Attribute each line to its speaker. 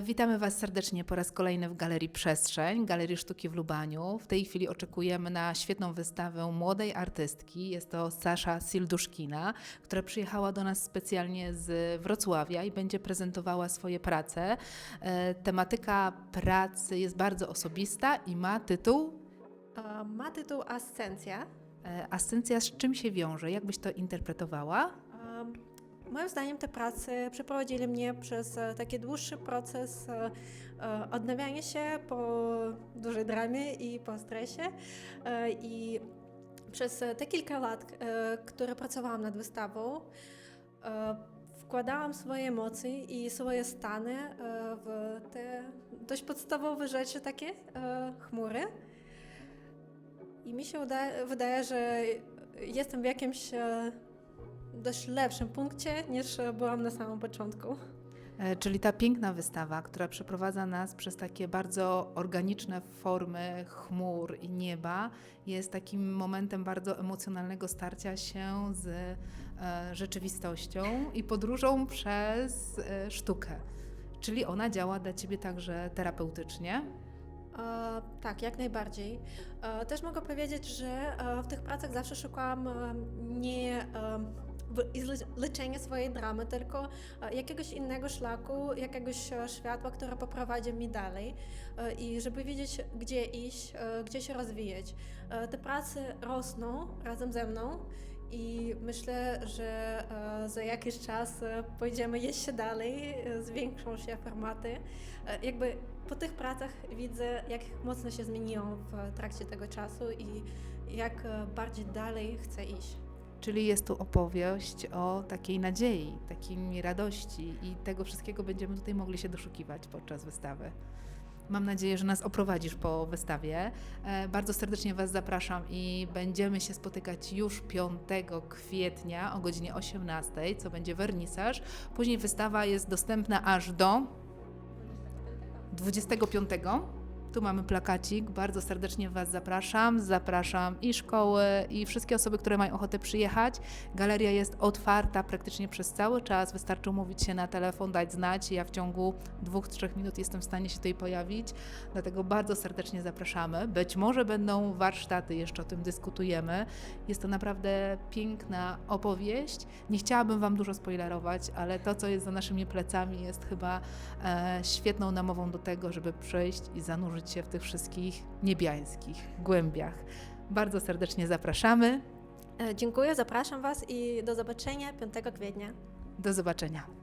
Speaker 1: Witamy Was serdecznie po raz kolejny w Galerii Przestrzeń, Galerii Sztuki w Lubaniu. W tej chwili oczekujemy na świetną wystawę młodej artystki. Jest to Sasza Silduszkina, która przyjechała do nas specjalnie z Wrocławia i będzie prezentowała swoje prace. E, Tematyka pracy jest bardzo osobista i ma tytuł
Speaker 2: E, Ma tytuł Ascencja.
Speaker 1: e, Ascencja. Z czym się wiąże? Jak byś to interpretowała?
Speaker 2: Moim zdaniem te prace przeprowadzili mnie przez e, taki dłuższy proces e, e, odnawiania się po dużej dramie i po stresie. I przez te kilka lat, które pracowałam nad wystawą, wkładałam swoje emocje i swoje stany w te dość podstawowe rzeczy takie, chmury. I mi się wydaje, że jestem w jakimś dość lepszym punkcie niż byłam na samym początku.
Speaker 1: E, Czyli ta piękna wystawa, która przeprowadza nas przez takie bardzo organiczne formy chmur i nieba, jest takim momentem bardzo emocjonalnego starcia się z e, rzeczywistością i podróżą przez e, sztukę. Czyli ona działa dla ciebie także terapeutycznie.
Speaker 2: E, tak, jak najbardziej. E, też mogę powiedzieć, że e, w tych pracach zawsze szukałam nie e, wyzle- leczenia swojej dramy, tylko e, jakiegoś innego szlaku, jakiegoś e, światła, które poprowadzi mnie dalej e, i żeby wiedzieć, gdzie iść, gdzie się rozwijać. Te prace rosną razem ze mną i myślę, że za jakiś czas pójdziemy jeszcze dalej, zwiększą się formaty. Jakby po tych pracach widzę, jak mocno się zmieniłam w trakcie tego czasu i jak bardziej dalej chcę iść.
Speaker 1: Czyli jest tu opowieść o takiej nadziei, takiej radości i tego wszystkiego będziemy tutaj mogli się doszukiwać podczas wystawy. Mam nadzieję, że nas oprowadzisz po wystawie. E, Bardzo serdecznie Was zapraszam i będziemy się spotykać już 5 kwietnia o godzinie 18, co będzie wernisaż. Później wystawa jest dostępna aż do 25. Tu mamy plakacik, bardzo serdecznie Was zapraszam. Zapraszam i szkoły, i wszystkie osoby, które mają ochotę przyjechać. Galeria jest otwarta praktycznie przez cały czas. Wystarczy umówić się na telefon, dać znać. i Ja w ciągu dwóch, trzech minut jestem w stanie się tutaj pojawić. Dlatego bardzo serdecznie zapraszamy. Być może będą warsztaty, jeszcze o tym dyskutujemy. Jest to naprawdę piękna opowieść. Nie chciałabym Wam dużo spoilerować, ale to, co jest za naszymi plecami, jest chyba e, świetną namową do tego, żeby przejść i zanurzyć się w tych wszystkich niebiańskich głębiach. Bardzo serdecznie zapraszamy.
Speaker 2: E, Dziękuję, zapraszam Was i do zobaczenia 5 kwietnia.
Speaker 1: Do zobaczenia.